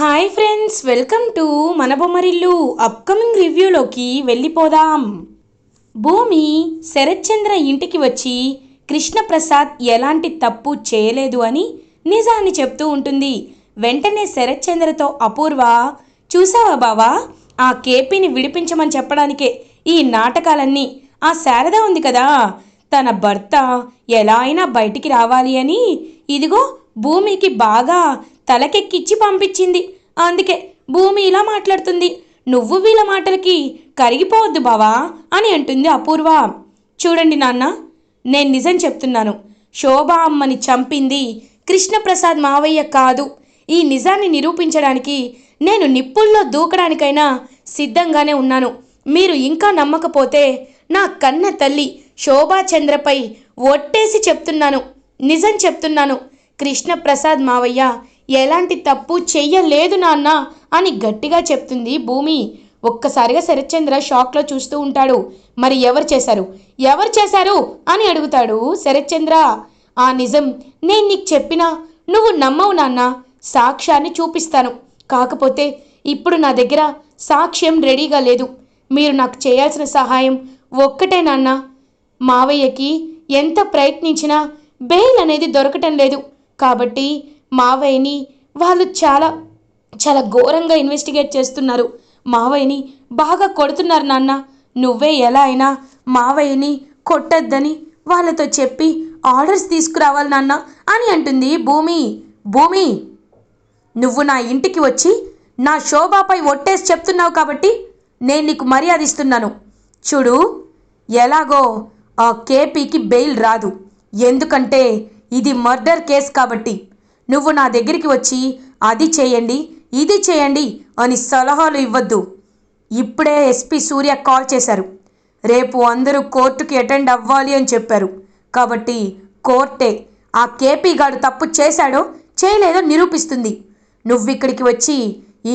Hi friends welcome to మన Bommarillu upcoming రివ్యూలోకి వెళ్ళిపోదాం. భూమి శరత్చంద్ర ఇంటికి వచ్చి కృష్ణప్రసాద్ ఎలాంటి తప్పు చేయలేదు అని నిజాన్ని చెప్తూ ఉంటుంది. వెంటనే శరత్చంద్రతో అపూర్వ చూసావా బావా ఆ కేపీని విడిపించమని చెప్పడానికే ఈ నాటకాలన్నీ. ఆ శారద ఉంది కదా తన భర్త ఎలా అయినా బయటికి రావాలి అని. ఇదిగో భూమికి బాగా తలకెక్కిచ్చి పంపించింది. అందుకే భూమి ఇలా మాట్లాడుతుంది. నువ్వు వీళ్ళ మాటలకి కరిగిపోవద్దు బావా అని అంటుంది అపూర్వ. చూడండి నాన్న నేను నిజం చెప్తున్నాను. శోభా అమ్మని చంపింది కృష్ణప్రసాద్ మావయ్య కాదు. ఈ నిజాన్ని నిరూపించడానికి నేను నిప్పుల్లో దూకడానికైనా సిద్ధంగానే ఉన్నాను. మీరు ఇంకా నమ్మకపోతే నా కన్న తల్లి శోభాచంద్రపై ఒట్టేసి చెప్తున్నాను. నిజం చెప్తున్నాను. కృష్ణప్రసాద్ మావయ్య ఎలాంటి తప్పు చెయ్యలేదు నాన్న అని గట్టిగా చెప్తుంది భూమి. ఒక్కసారిగా శరత్చంద్ర షాక్లో చూస్తూ ఉంటాడు. మరి ఎవరు చేశారు? ఎవరు చేశారు? అని అడుగుతాడు శరత్చంద్ర. ఆ నిజం నేను నీకు చెప్పినా నువ్వు నమ్మవు నాన్న. సాక్ష్యాన్ని చూపిస్తాను. కాకపోతే ఇప్పుడు నా దగ్గర సాక్ష్యం రెడీగా లేదు. మీరు నాకు చేయాల్సిన సహాయం ఒక్కటే నాన్న. మావయ్యకి ఎంత ప్రయత్నించినా బెయిల్ అనేది దొరకటం లేదు. కాబట్టి మావయ్యని వాళ్ళు చాలా చాలా ఘోరంగా ఇన్వెస్టిగేట్ చేస్తున్నారు. మావయ్యని బాగా కొడుతున్నారు నాన్న. నువ్వే ఎలా అయినా మావయ్యని కొట్టద్దని వాళ్ళతో చెప్పి ఆర్డర్స్ తీసుకురావాలి నాన్న అని అంటుంది భూమి. భూమి నువ్వు నా ఇంటికి వచ్చి నా శోభాపై ఒట్టేసి చెప్తున్నావు కాబట్టి నేను నీకు మర్యాద ఇస్తున్నాను. చూడు ఎలాగో ఆ కేపీకి బెయిల్ రాదు. ఎందుకంటే ఇది మర్డర్ కేస్ కాబట్టి. నువ్వు నా దగ్గరికి వచ్చి అది చేయండి ఇది చేయండి అని సలహాలు ఇవ్వద్దు. ఇప్పుడే ఎస్పీ సూర్య కాల్ చేశారు. రేపు అందరూ కోర్టుకి అటెండ్ అవ్వాలి అని చెప్పారు. కాబట్టి కోర్టే ఆ కేపీ గాడు తప్పు చేశాడో చేయలేదో నిరూపిస్తుంది. నువ్వు ఇక్కడికి వచ్చి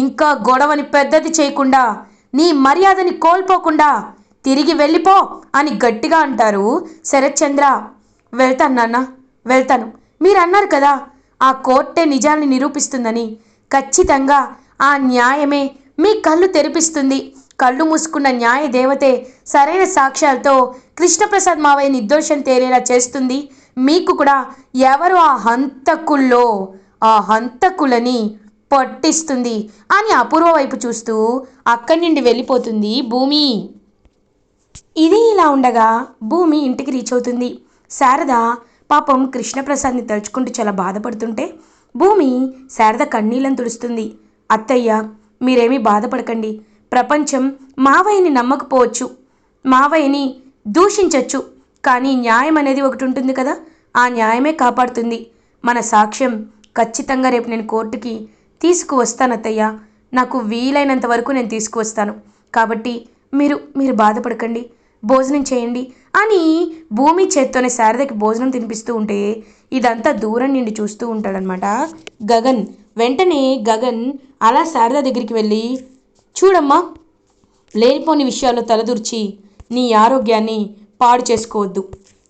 ఇంకా గొడవని పెద్దది చేయకుండా నీ మర్యాదని కోల్పోకుండా తిరిగి వెళ్ళిపో అని గట్టిగా అంటారు శరత్చంద్ర. వెళ్తాను నాన్న వెళ్తాను. మీరు అన్నారు కదా ఆ కోర్టే నిజాన్ని నిరూపిస్తుందని. ఖచ్చితంగా ఆ న్యాయమే మీ కళ్ళు తెరిపిస్తుంది. కళ్ళు మూసుకున్న న్యాయ దేవతే సరైన సాక్ష్యాలతో కృష్ణప్రసాద్ మావయ్య నిర్దోషం తేలేలా చేస్తుంది. మీకు కూడా ఎవరు ఆ హంతకుల్లో ఆ హంతకులని పట్టిస్తుంది అని అపూర్వ వైపు చూస్తూ అక్కడి నుండి వెళ్ళిపోతుంది భూమి. ఇది ఇలా ఉండగా భూమి ఇంటికి రీచ్ అవుతుంది. శారద పాపం కృష్ణప్రసాద్ని తలుచుకుంటూ చాలా బాధపడుతుంటే భూమి శారద కన్నీళ్ళని తుడుస్తుంది. అత్తయ్య మీరేమీ బాధపడకండి. ప్రపంచం మావయ్యని నమ్మకపోవచ్చు. మావయ్యని దూషించవచ్చు కానీ న్యాయం అనేది ఒకటి ఉంటుంది కదా ఆ న్యాయమే కాపాడుతుంది. మన సాక్ష్యం ఖచ్చితంగా రేపు నేను కోర్టుకి తీసుకువస్తాను అత్తయ్య. నాకు వీలైనంత వరకు నేను తీసుకువస్తాను. కాబట్టి మీరు మీరు బాధపడకండి. భోజనం చేయండి అని భూమి చేత్తోనే శారదకి భోజనం తినిపిస్తూ ఉంటే ఇదంతా దూరం నుండి చూస్తూ ఉంటాడనమాట గగన్ వెంటనే గగన్ అలా శారద దగ్గరికి వెళ్ళి చూడమ్మా లేనిపోని విషయాల్లో తలదూర్చి నీ ఆరోగ్యాన్ని పాడు చేసుకోవద్దు.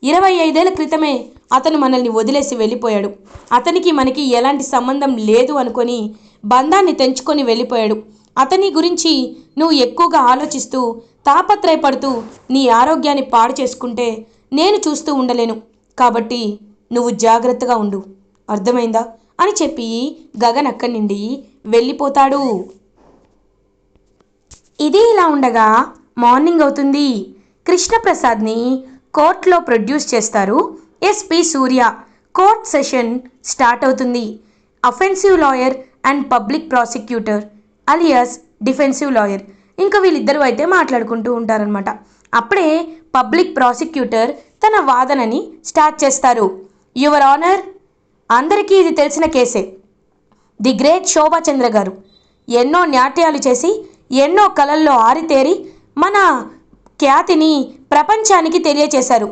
ఇరవై ఐదేళ్ళ క్రితమే అతను మనల్ని వదిలేసి వెళ్ళిపోయాడు. అతనికి మనకి ఎలాంటి సంబంధం లేదు అనుకొని బంధాన్ని తెంచుకొని వెళ్ళిపోయాడు. అతని గురించి నువ్వు ఎక్కువగా ఆలోచిస్తూ తాపత్రయపడుతూ నీ ఆరోగ్యాన్ని పాడు చేసుకుంటే నేను చూస్తూ ఉండలేను. కాబట్టి నువ్వు జాగ్రత్తగా ఉండు. అర్థమైందా? అని చెప్పి గగన్ అక్కడి నుండి వెళ్ళిపోతాడు. ఇది ఇలా ఉండగా మార్నింగ్ అవుతుంది. కృష్ణప్రసాద్ని కోర్టులో ప్రొడ్యూస్ చేస్తారు. SP Surya. Court session start అవుతుంది. Offensive lawyer and public prosecutor alias defensive lawyer. ఇంకా వీళ్ళిద్దరూ అయితే మాట్లాడుకుంటూ ఉంటారనమాట అప్పుడే పబ్లిక్ ప్రాసిక్యూటర్ తన వాదనని స్టార్ట్ చేస్తారు. యువర్ ఆనర్ అందరికీ ఇది తెలిసిన కేసే. ది గ్రేట్ శోభాచంద్ర గారు ఎన్నో నాట్యాలు చేసి ఎన్నో కళల్లో ఆరితేరి మన ఖ్యాతిని ప్రపంచానికి తెలియచేశారు.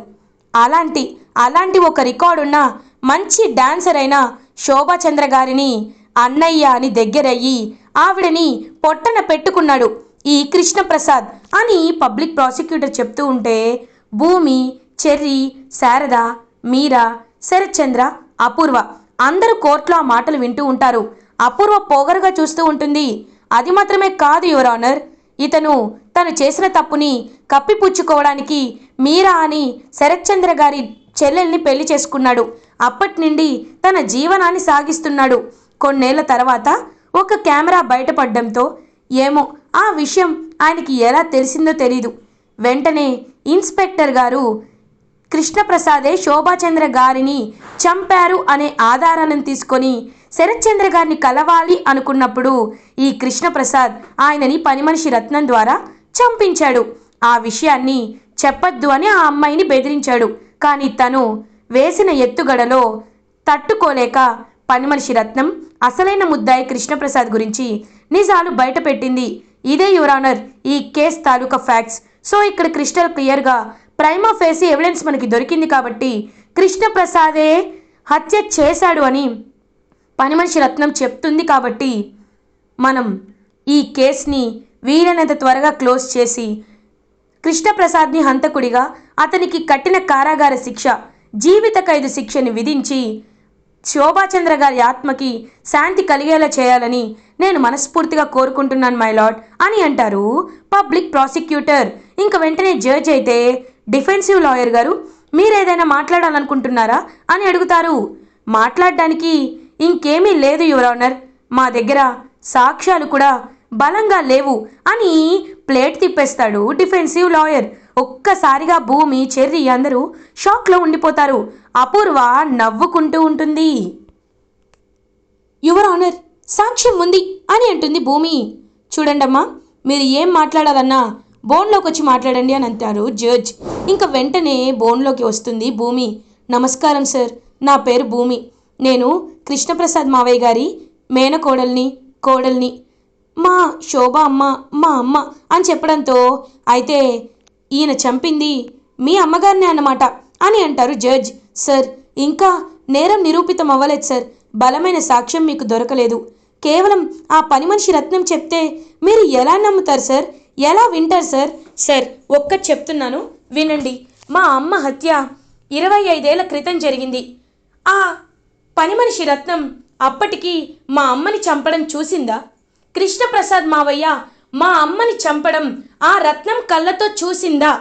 అలాంటి అలాంటి ఒక రికార్డున్న మంచి డాన్సర్ అయిన శోభాచంద్ర గారిని అన్నయ్య అని దగ్గరయ్యి ఆవిడని పొట్టన పెట్టుకున్నాడు. ఈ కృష్ణప్రసాద్ అని పబ్లిక్ ప్రాసిక్యూటర్ చెప్తూ ఉంటే భూమి చెర్రి శారద మీరా శరత్చంద్ర అపూర్వ అందరూ కోర్టులో ఆ మాటలు వింటూ ఉంటారు. అపూర్వ పోగరుగా చూస్తూ ఉంటుంది. అది మాత్రమే కాదు యువర్ ఆనర్. ఇతను తను చేసిన తప్పుని కప్పిపుచ్చుకోవడానికి మీరా అని శరత్చంద్ర గారి చెల్లెల్ని పెళ్ళి చేసుకున్నాడు. అప్పటి నుండి తన జీవనాన్ని సాగిస్తున్నాడు. కొన్నేళ్ళ తర్వాత ఒక కెమెరా బయటపడడంతో ఏమో ఆ విషయం ఆయనకి ఎలా తెలిసిందో తెలీదు. వెంటనే ఇన్స్పెక్టర్ గారు కృష్ణప్రసాదే శోభాచంద్ర గారిని చంపారు అనే ఆధారాలను తీసుకొని శరత్చంద్ర గారిని కలవాలి అనుకున్నప్పుడు ఈ కృష్ణప్రసాద్ ఆయనని పనిమనిషి రత్నం ద్వారా చంపించాడు. ఆ విషయాన్ని చెప్పొద్దు అని ఆ అమ్మాయిని బెదిరించాడు. కానీ తను వేసిన ఎత్తుగడలో తట్టుకోలేక పనిమనిషి రత్నం అసలైన ముద్దాయి కృష్ణప్రసాద్ గురించి నిజాలు బయటపెట్టింది. ఇదే యువరానర్ ఈ కేస్ తాలూకా ఫ్యాక్ట్స్. సో ఇక్కడ క్రిస్టల్ క్లియర్గా ప్రైమా ఫేసి ఎవిడెన్స్ మనకి దొరికింది కాబట్టి కృష్ణప్రసాదే హత్య చేశాడు అని పనిమనిషి రత్నం చెప్తుంది కాబట్టి మనం ఈ కేస్ని వీలైనంత త్వరగా క్లోజ్ చేసి కృష్ణప్రసాద్ని హంతకుడిగా అతనికి కట్టిన కారాగార శిక్ష జీవిత ఖైదు శిక్షని విధించి శోభాచంద్ర గారి ఆత్మకి శాంతి కలిగేలా చేయాలని నేను మనస్ఫూర్తిగా కోరుకుంటున్నాను మై లార్డ్ అని అంటారు పబ్లిక్ ప్రాసిక్యూటర్. ఇంక వెంటనే జడ్జ్ అయితే డిఫెన్సివ్ లాయర్ గారు మీరేదైనా మాట్లాడాలనుకుంటున్నారా? అని అడుగుతారు. మాట్లాడడానికి ఇంకేమీ లేదు యువర్ ఆనర్. మా దగ్గర సాక్ష్యాలు కూడా బలంగా లేవు అని ప్లేట్ తిప్పేస్తాడు డిఫెన్సివ్ లాయర్. ఒక్కసారిగా భూమి చెర్రి అందరూ షాక్లో ఉండిపోతారు. అపూర్వ నవ్వుకుంటూ ఉంటుంది. యువర్ ఆనర్ సాక్ష్యం ఉంది అని అంటుంది భూమి. చూడండమ్మా మీరు ఏం మాట్లాడాలన్నా బోన్లోకి వచ్చి మాట్లాడండి అని అంటారు జడ్జ్. ఇంకా వెంటనే బోన్లోకి వస్తుంది భూమి. నమస్కారం సార్ నా పేరు భూమి. నేను కృష్ణప్రసాద్ మావయ్య గారి మేనకోడల్ని కోడల్ని మా శోభ అమ్మ మా అమ్మ అని చెప్పడంతో అయితే ఈయన చంపింది మీ అమ్మగారినే అన్నమాట అని అంటారు జడ్జ్. సార్ ఇంకా నేరం నిరూపితం అవ్వలేదు సార్. బలమైన సాక్ష్యం మీకు దొరకలేదు. కేవలం ఆ పని మనిషి రత్నం చెప్తే మీరు ఎలా నమ్ముతారు సార్? ఎలా వింటారు సార్? సార్ ఒక్కటి చెప్తున్నాను వినండి. మా అమ్మ హత్య ఇరవై ఐదేళ్ళ క్రితం జరిగింది. ఆ పని మనిషి రత్నం అప్పటికి మా అమ్మని చంపడం చూసిందా? కృష్ణప్రసాద్ మావయ్య మా అమ్మని చంపడం ఆ రత్నం కళ్ళతో చూసిందా?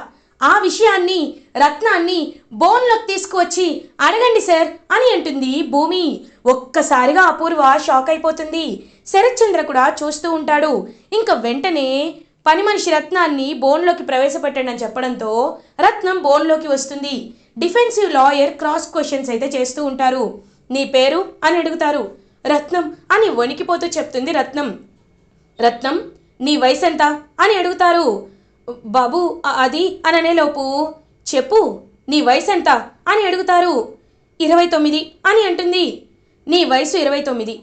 ఆ విషయాన్ని రత్నాన్ని బోన్లోకి తీసుకువచ్చి అడగండి సార్ అని అంటుంది భూమి. ఒక్కసారిగా అపూర్వ షాక్ అయిపోతుంది. శరత్చంద్ర కూడా చూస్తూ ఉంటాడు. ఇంకా వెంటనే పని మనిషి రత్నాన్ని బోన్లోకి ప్రవేశపెట్టండి అని చెప్పడంతో రత్నం బోన్లోకి వస్తుంది. డిఫెన్సివ్ లాయర్ క్రాస్ క్వశ్చన్స్ అయితే చేస్తూ ఉంటారు. నీ పేరు? అని అడుగుతారు. రత్నం అని వణికిపోతూ చెప్తుంది రత్నం. రత్నం నీ వయసు ఎంత అని అడుగుతారు. బాబు అది అని చెప్పు నీ వయసు ఎంత అని అడుగుతారు. ఇరవై తొమ్మిది అని అంటుంది. నీ వయసు ఇరవై తొమ్మిది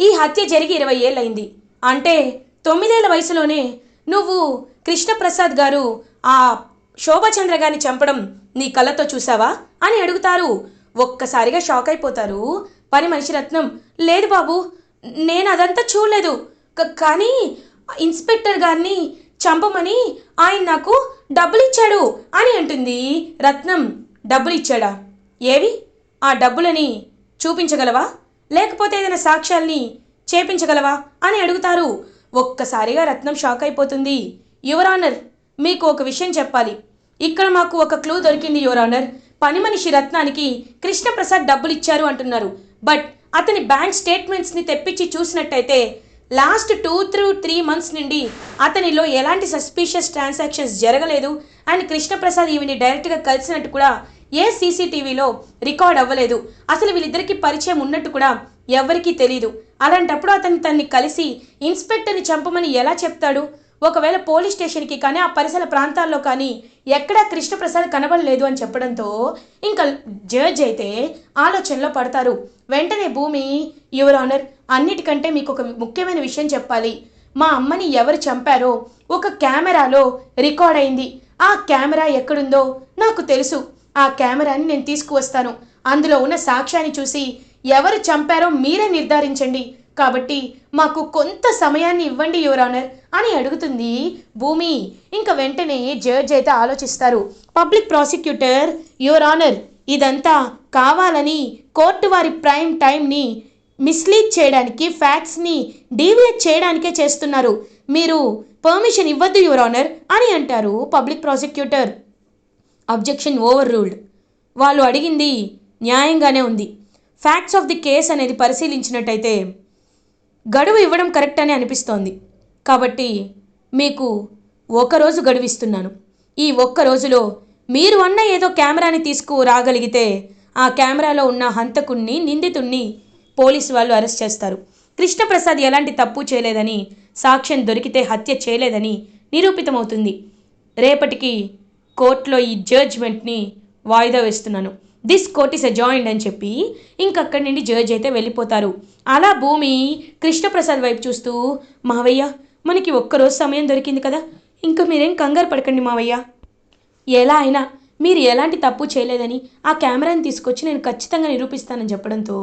ఈ హత్య జరిగి ఇరవై ఏళ్ళైంది అంటే తొమ్మిదేళ్ళ వయసులోనే నువ్వు కృష్ణప్రసాద్ గారు ఆ శోభచంద్ర గారిని చంపడం నీ కళ్ళతో చూసావా అని అడుగుతారు. ఒక్కసారిగా షాక్ అయిపోతారు పని మనిషి రత్నం. లేదు బాబు నేను అదంతా చూడలేదు కానీ ఇన్స్పెక్టర్ గారిని చంపమని ఆయన నాకు డబ్బులు ఇచ్చాడు అని అంటుంది రత్నం. డబ్బులు ఇచ్చాడా ఏవి? ఆ డబ్బులని చూపించగలవా? లేకపోతే ఏదైనా సాక్ష్యాల్ని చేపించగలవా? అని అడుగుతారు. ఒక్కసారిగా రత్నం షాక్ అయిపోతుంది. యువర్ ఆనర్ మీకు ఒక విషయం చెప్పాలి. ఇక్కడ మాకు ఒక క్లూ దొరికింది యువర్ ఆనర్. పని మనిషి రత్నానికి కృష్ణప్రసాద్ డబ్బులు ఇచ్చారు అంటున్నారు. బట్ అతని బ్యాంక్ స్టేట్మెంట్స్ని తెప్పించి చూసినట్టయితే last two through three months నుండి అతనిలో ఎలాంటి సస్పీషియస్ ట్రాన్సాక్షన్స్ జరగలేదు అండ్ కృష్ణప్రసాద్ ఈవిని డైరెక్ట్గా కలిసినట్టు కూడా ఏ సీసీటీవీలో రికార్డ్ అవ్వలేదు. అసలు వీళ్ళిద్దరికీ పరిచయం ఉన్నట్టు కూడా ఎవరికీ తెలియదు అలాంటప్పుడు అతను తన్ని కలిసి ఇన్స్పెక్టర్ని చంపమని ఎలా చెప్తాడు? ఒకవేళ పోలీస్ స్టేషన్కి కానీ ఆ పరిసర ప్రాంతాల్లో కానీ ఎక్కడా కృష్ణప్రసాద్ కనబడలేదు అని చెప్పడంతో ఇంకా జడ్జ్ అయితే ఆలోచనలో పడతారు. వెంటనే భూమి యువర్ ఆనర్ అన్నిటికంటే మీకు ఒక ముఖ్యమైన విషయం చెప్పాలి. మా అమ్మని ఎవరు చంపారో ఒక కెమెరాలో రికార్డ్ అయింది. ఆ కెమెరా ఎక్కడుందో నాకు తెలుసు. ఆ కెమెరాని నేను తీసుకువస్తాను. అందులో ఉన్న సాక్ష్యాన్ని చూసి ఎవరు చంపారో మీరే నిర్ధారించండి. కాబట్టి మాకు కొంత సమయాన్ని ఇవ్వండి యువర్ ఆనర్ అని అడుగుతుంది భూమి. ఇంకా వెంటనే జడ్జ్ అయితే ఆలోచిస్తారు. పబ్లిక్ ప్రాసిక్యూటర్ యువర్ ఆనర్ ఇదంతా కావాలని కోర్టు వారి ప్రైమ్ టైంని మిస్లీడ్ చేయడానికి ఫ్యాక్ట్స్ని డీవియేట్ చేయడానికే చేస్తున్నారు. మీరు పర్మిషన్ ఇవ్వద్దు యువర్ ఆనర్ అని అంటారు పబ్లిక్ ప్రాసిక్యూటర్. Objection overruled. వాళ్ళు అడిగింది న్యాయంగానే ఉంది. ఫ్యాక్ట్స్ ఆఫ్ ది కేస్ అనేది పరిశీలించినట్టయితే గడువు ఇవ్వడం కరెక్ట్ అని అనిపిస్తోంది. కాబట్టి మీకు ఒకరోజు గడువిస్తున్నాను. ఈ ఒక్క రోజులో మీరు అన్న ఏదో కెమెరాని తీసుకురాగలిగితే ఆ కెమెరాలో ఉన్న హంతకుణ్ణి నిందితుణ్ణి పోలీసు వాళ్ళు అరెస్ట్ చేస్తారు. కృష్ణప్రసాద్ ఎలాంటి తప్పు చేయలేదని సాక్ష్యం దొరికితే హత్య చేయలేదని నిరూపితమవుతుంది. రేపటికి కోర్టులో ఈ జడ్జ్మెంట్ని వాయిదా వేస్తున్నాను. దిస్ కోర్ట్ ఇస్ జాయింట్ అని చెప్పి ఇంకక్కడి నుండి జడ్జ్ అయితే వెళ్ళిపోతారు. అలా భూమి కృష్ణప్రసాద్ వైపు చూస్తూ మావయ్య మనకి ఒక్కరోజు సమయం దొరికింది కదా. ఇంకా మీరేం కంగారు పడకండి మావయ్య. ఎలా అయినా మీరు ఎలాంటి తప్పు చేయలేదని ఆ కెమెరాని తీసుకొచ్చి నేను ఖచ్చితంగా నిరూపిస్తానని చెప్పడంతో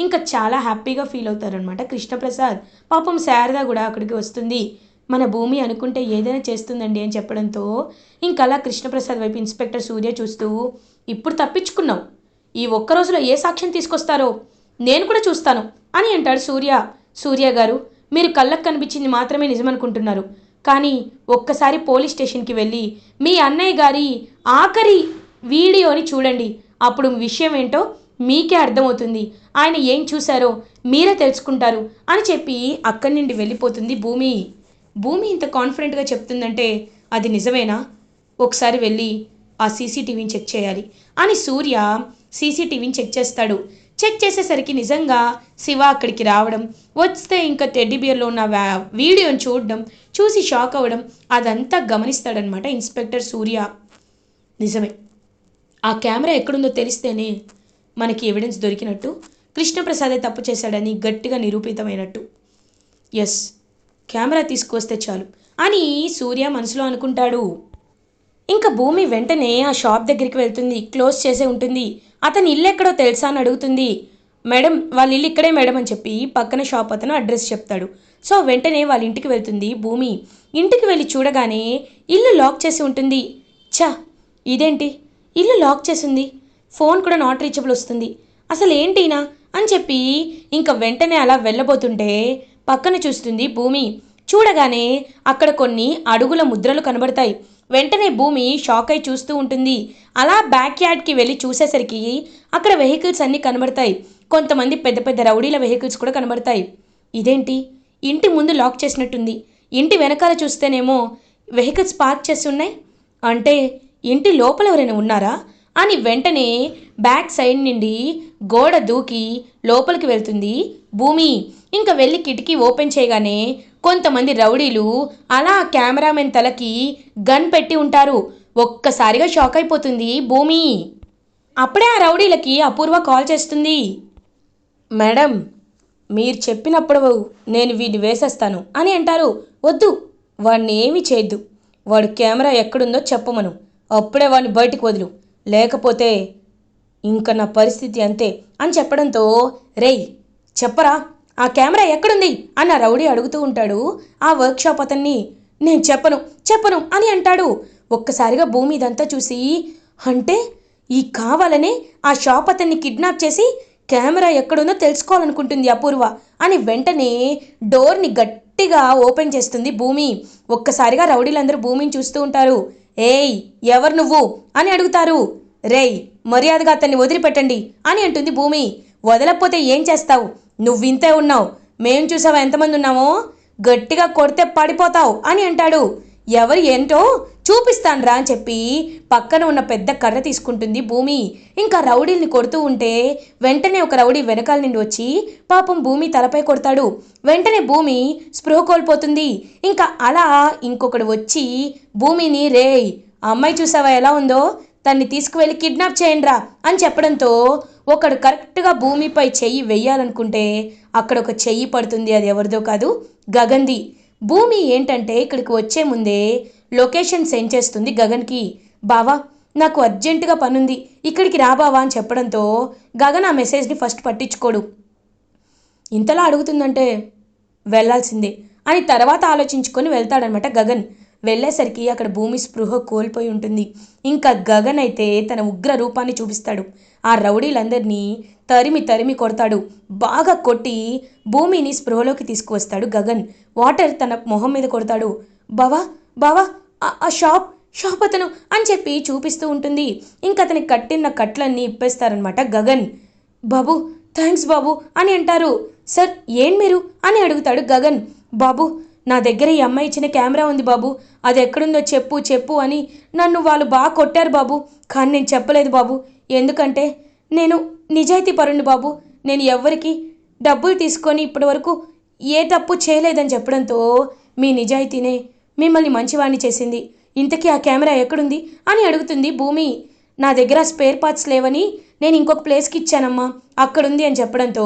ఇంకా చాలా హ్యాపీగా ఫీల్ అవుతారనమాట కృష్ణప్రసాద్. పాపం శారద కూడా అక్కడికి వస్తుంది. మన భూమి అనుకుంటే ఏదైనా చేస్తుందండి అని చెప్పడంతో ఇంకా అలా కృష్ణప్రసాద్ వైపు ఇన్స్పెక్టర్ సూర్య చూస్తూ ఇప్పుడు తప్పించుకున్నావు. ఈ ఒక్క రోజులో ఏ సాక్ష్యం తీసుకొస్తారో? నేను కూడా చూస్తాను అని అంటాడు సూర్య. సూర్య గారు మీరు కళ్ళకు కనిపించింది మాత్రమే నిజమనుకుంటున్నారు. కానీ ఒక్కసారి పోలీస్ స్టేషన్కి వెళ్ళి మీ అన్నయ్య గారి ఆఖరి వీడియోని చూడండి. అప్పుడు విషయం ఏంటో మీకే అర్థమవుతుంది. ఆయన ఏం చూశారో మీరే తెలుసుకుంటారు అని చెప్పి అక్కడి నుండి వెళ్ళిపోతుంది భూమి. భూమి ఇంత కాన్ఫిడెంట్గా చెప్తుందంటే అది నిజమేనా? ఒకసారి వెళ్ళి ఆ సీసీటీవీని చెక్ చేయాలి అని సూర్య సీసీటీవీని చెక్ చేస్తాడు. చెక్ చేసేసరికి నిజంగా శివ అక్కడికి రావడం వస్తే ఇంకా టెడ్డీ బియర్లో ఉన్న వ్యా- వీడియోని చూడడం చూసి షాక్ అవ్వడం అదంతా గమనిస్తాడనమాట ఇన్స్పెక్టర్ సూర్య. నిజమే. ఆ కెమెరా ఎక్కడుందో తెలిస్తేనే మనకి ఎవిడెన్స్ దొరికినట్టు కృష్ణప్రసాదే తప్పు చేశాడని గట్టిగా నిరూపితమైనట్టు. ఎస్ కెమెరా తీసుకొస్తే చాలు అని సూర్య మనసులో అనుకుంటాడు. ఇంకా భూమి వెంటనే ఆ షాప్ దగ్గరికి వెళ్తుంది క్లోజ్ చేసే ఉంటుంది. అతని ఇల్లు ఎక్కడో తెలుసా అని అడుగుతుంది. మేడం వాళ్ళ ఇల్లు ఇక్కడే మేడం అని చెప్పి పక్కన షాప్ అతను అడ్రస్ చెప్తాడు. సో వెంటనే వాళ్ళ ఇంటికి వెళ్తుంది భూమి. ఇంటికి వెళ్ళి చూడగానే ఇల్లు లాక్ చేసి ఉంటుంది. ఛా ఇదేంటి? ఇల్లు లాక్ చేసి ఉంది ఫోన్ కూడా నాట్ రీచబుల్ వస్తుంది. అసలు ఏంటినా అని చెప్పి ఇంకా వెంటనే అలా వెళ్ళబోతుంటే పక్కన చూస్తుంది భూమి. చూడగానే అక్కడ కొన్ని అడుగుల ముద్రలు కనబడతాయి. వెంటనే భూమి షాక్ అయి చూస్తూ ఉంటుంది. అలా బ్యాక్ యార్డ్కి వెళ్ళి చూసేసరికి అక్కడ వెహికల్స్ అన్నీ కనబడతాయి. కొంతమంది పెద్ద పెద్ద రౌడీల వెహికల్స్ కూడా కనబడతాయి. ఇదేంటి? ఇంటి ముందు లాక్ చేసినట్టుంది. ఇంటి వెనకాల చూస్తేనేమో వెహికల్స్ పార్క్ చేసి ఉన్నాయి అంటే ఇంటి లోపల ఎవరైనా ఉన్నారా? అని వెంటనే బ్యాక్ సైడ్ నుండి గోడ దూకి లోపలికి వెళ్తుంది భూమి. ఇంకా వెళ్ళి కిటికీ ఓపెన్ చేయగానే కొంతమంది రౌడీలు అలా కెమెరామెన్ తలకి గన్ పెట్టి ఉంటారు. ఒక్కసారిగా షాక్ అయిపోతుంది భూమి. అప్పుడే ఆ రౌడీలకి అపూర్వ కాల్ చేస్తుంది. మేడం మీరు చెప్పినప్పుడు నేను వీడిని వేసేస్తాను అని అంటారు. వద్దు వాడిని ఏమీ చేయొద్దు. వాడు కెమెరా ఎక్కడుందో చెప్పమను. అప్పుడే వాడిని బయటికి వదులు. లేకపోతే ఇంకా నా పరిస్థితి అంతే అని చెప్పడంతో రేయ్ చెప్పరా? ఆ కెమెరా ఎక్కడుంది? అన్న రౌడీ అడుగుతూ ఉంటాడు. ఆ వర్క్షాప్ అతన్ని నేను చెప్పను చెప్పను అని అంటాడు. ఒక్కసారిగా భూమి ఇదంతా చూసి అంటే ఈ కావాలనే ఆ షాప్ అతన్ని కిడ్నాప్ చేసి కెమెరా ఎక్కడుందో తెలుసుకోవాలనుకుంటుంది అపూర్వ అని వెంటనే డోర్ని గట్టిగా ఓపెన్ చేస్తుంది భూమి. ఒక్కసారిగా రౌడీలందరూ భూమిని చూస్తూ ఉంటారు. ఏయ్ ఎవరు నువ్వు? అని అడుగుతారు. రేయ్ మర్యాదగా అతన్ని వదిలిపెట్టండి అని అంటుంది భూమి. వదలకపోతే ఏం చేస్తావు? నువ్వింతే ఉన్నావు. మేం చూసావా ఎంతమంది ఉన్నామో? గట్టిగా కొడితే పడిపోతావు అని అంటాడు. ఎవరు ఏంటో చూపిస్తాన్రా అని చెప్పి పక్కన ఉన్న పెద్ద కర్ర తీసుకుంటుంది భూమి. ఇంకా రౌడీల్ని కొడుతూ ఉంటే వెంటనే ఒక రౌడీ వెనకాల నుండి వచ్చి పాపం భూమి తలపై కొడతాడు. వెంటనే భూమి స్పృహ కోల్పోతుంది. ఇంకా అలా ఇంకొకడు వచ్చి భూమిని రేయ్ అమ్మాయి చూసావా ఎలా ఉందో? తన్ని తీసుకువెళ్ళి కిడ్నాప్ చేయండిరా అని చెప్పడంతో ఒకడు కరెక్ట్గా భూమిపై చెయ్యి వెయ్యాలనుకుంటే అక్కడ ఒక చెయ్యి పడుతుంది అది ఎవరిదో కాదు గగన్ది. భూమి ఏంటంటే ఇక్కడికి వచ్చే ముందే లొకేషన్ సెండ్ చేస్తుంది గగన్కి. బావా నాకు అర్జెంటుగా పనుంది. ఇక్కడికి రా బావా అని చెప్పడంతో గగన్ ఆ మెసేజ్ని ఫస్ట్ పట్టించుకోడు. ఇంతలా అడుగుతుందంటే వెళ్ళాల్సిందే అని తర్వాత ఆలోచించుకొని వెళ్తాడనమాట గగన్. వెళ్ళేసరికి అక్కడ భూమి స్పృహ కోల్పోయి ఉంటుంది. ఇంకా గగన్ అయితే తన ఉగ్ర రూపాన్ని చూపిస్తాడు. ఆ రౌడీలందరినీ తరిమి తరిమి కొడతాడు. బాగా కొట్టి భూమిని స్పృహలోకి తీసుకువస్తాడు గగన్. వాటర్ తన మొహం మీద కొడతాడు. బావా బావా ఆ- ఆ షాప్ షాప్ అతను అని చెప్పి చూపిస్తూ ఉంటుంది. ఇంకా అతనికి కట్టిన కట్లన్నీ ఇప్పేస్తారనమాట గగన్. బాబు థ్యాంక్స్ బాబు అని అంటారు. సార్ ఏం మీరు? అని అడుగుతాడు గగన్. బాబు నా దగ్గర ఈ అమ్మాయి ఇచ్చిన కెమెరా ఉంది బాబు. అది ఎక్కడుందో చెప్పు చెప్పు అని నన్ను వాళ్ళు బాగా కొట్టారు బాబు. కానీ నేను చెప్పలేదు బాబు. ఎందుకంటే నేను నిజాయితీ పరుణ్ణి బాబు. నేను ఎవ్వరికి డబ్బులు తీసుకొని ఇప్పటి వరకు ఏ తప్పు చేయలేదని చెప్పడంతో మీ నిజాయితీనే మిమ్మల్ని మంచివాణ్ణి చేసింది. ఇంతకీ ఆ కెమెరా ఎక్కడుంది అని అడుగుతుంది భూమి. నా దగ్గర స్పేర్ పార్ట్స్ లేవని నేను ఇంకొక ప్లేస్కి ఇచ్చానమ్మా. అక్కడుంది అని చెప్పడంతో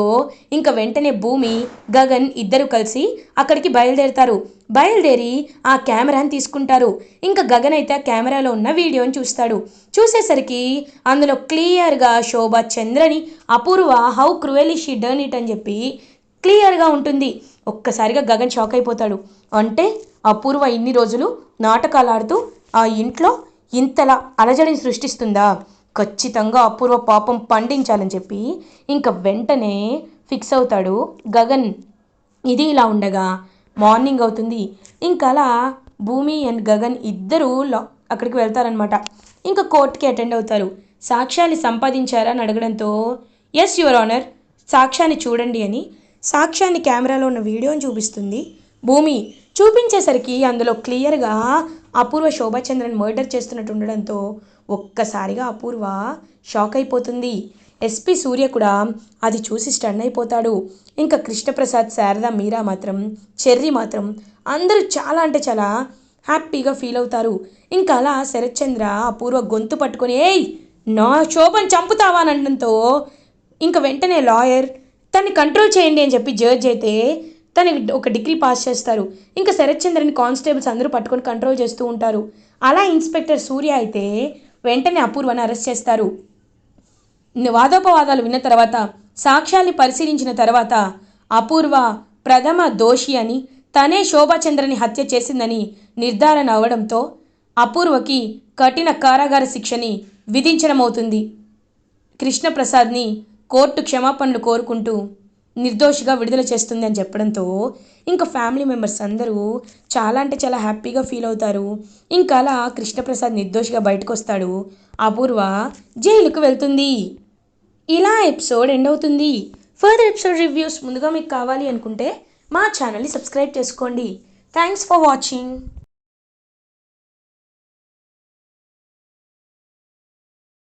ఇంకా వెంటనే భూమి గగన్ ఇద్దరు కలిసి అక్కడికి బయలుదేరుతారు. బయలుదేరి ఆ కెమెరాని తీసుకుంటారు. ఇంకా గగన్ అయితే ఆ కెమెరాలో ఉన్న వీడియోని చూస్తాడు. చూసేసరికి అందులో క్లియర్గా Shobha చంద్రని Apoorva how cruelly she darn it అని చెప్పి క్లియర్గా ఉంటుంది. ఒక్కసారిగా గగన్ షాక్ అయిపోతాడు. అంటే అపూర్వ ఇన్ని రోజులు నాటకాలు ఆడుతూ ఆ ఇంట్లో ఇంతలా అలజడిని సృష్టిస్తుందా? ఖచ్చితంగా అపూర్వ పాపం పండించాలని చెప్పి ఇంకా వెంటనే ఫిక్స్ అవుతాడు గగన్. ఇది ఇలా ఉండగా మార్నింగ్ అవుతుంది. ఇంకా అలా భూమి అండ్ గగన్ ఇద్దరూ అక్కడికి వెళ్తారనమాట ఇంకా కోర్టుకి అటెండ్ అవుతారు. సాక్ష్యాన్ని సంపాదించారా అని అడగడంతో ఎస్ యువర్ ఆనర్ సాక్ష్యాన్ని చూడండి అని సాక్ష్యాన్ని కెమెరాలో ఉన్న వీడియోని చూపిస్తుంది. భూమి చూపించేసరికి అందులో క్లియర్గా అపూర్వ శోభాచంద్రన్ మర్డర్ చేస్తున్నట్టు ఉండడంతో ఒక్కసారిగా అపూర్వ షాక్ అయిపోతుంది. ఎస్పి సూర్య కూడా అది చూసి స్టన్ అయిపోతాడు. ఇంకా కృష్ణప్రసాద్ శారద మీరా మాత్రం చెర్రి మాత్రం అందరూ చాలా అంటే చాలా హ్యాపీగా ఫీల్ అవుతారు. ఇంకా అలా శరత్చంద్ర అపూర్వ గొంతు పట్టుకొని ఏయ్ నా శోభను చంపుతావా? అని అనడంతో ఇంకా వెంటనే లాయర్ తన్ని కంట్రోల్ చేయండి అని చెప్పి జడ్జ్ అయితే తను ఒక డిగ్రీ పాస్ చేస్తారు. ఇంకా శరత్చంద్రని కానిస్టేబుల్స్ అందరూ పట్టుకొని కంట్రోల్ చేస్తూ ఉంటారు. అలా ఇన్స్పెక్టర్ సూర్య అయితే వెంటనే అపూర్వను అరెస్ట్ చేస్తారు. వాదోపవాదాలు విన్న తర్వాత సాక్ష్యాన్ని పరిశీలించిన తర్వాత అపూర్వ ప్రథమ దోషి అని తనే శోభాచంద్రని హత్య చేసిందని నిర్ధారణ అవడంతో అపూర్వకి కఠిన కారాగార శిక్షని విధించడమవుతుంది. కృష్ణప్రసాద్ని కోర్టు క్షమాపణలు కోరుకుంటూ నిర్దోషిగా విడుదల చేస్తుంది అని చెప్పడంతో ఇంకా ఫ్యామిలీ మెంబర్స్ అందరూ చాలా అంటే చాలా హ్యాపీగా ఫీల్ అవుతారు. ఇంకా అలా కృష్ణప్రసాద్ నిర్దోషిగా బయటకు వస్తాడు అపూర్వ జైలుకు వెళ్తుంది. ఇలా ఎపిసోడ్ ఎండ్ అవుతుంది. ఫర్దర్ ఎపిసోడ్ రివ్యూస్ ముందుగా మీకు కావాలి అనుకుంటే మా ఛానల్ని సబ్స్క్రైబ్ చేసుకోండి. Thanks for watching.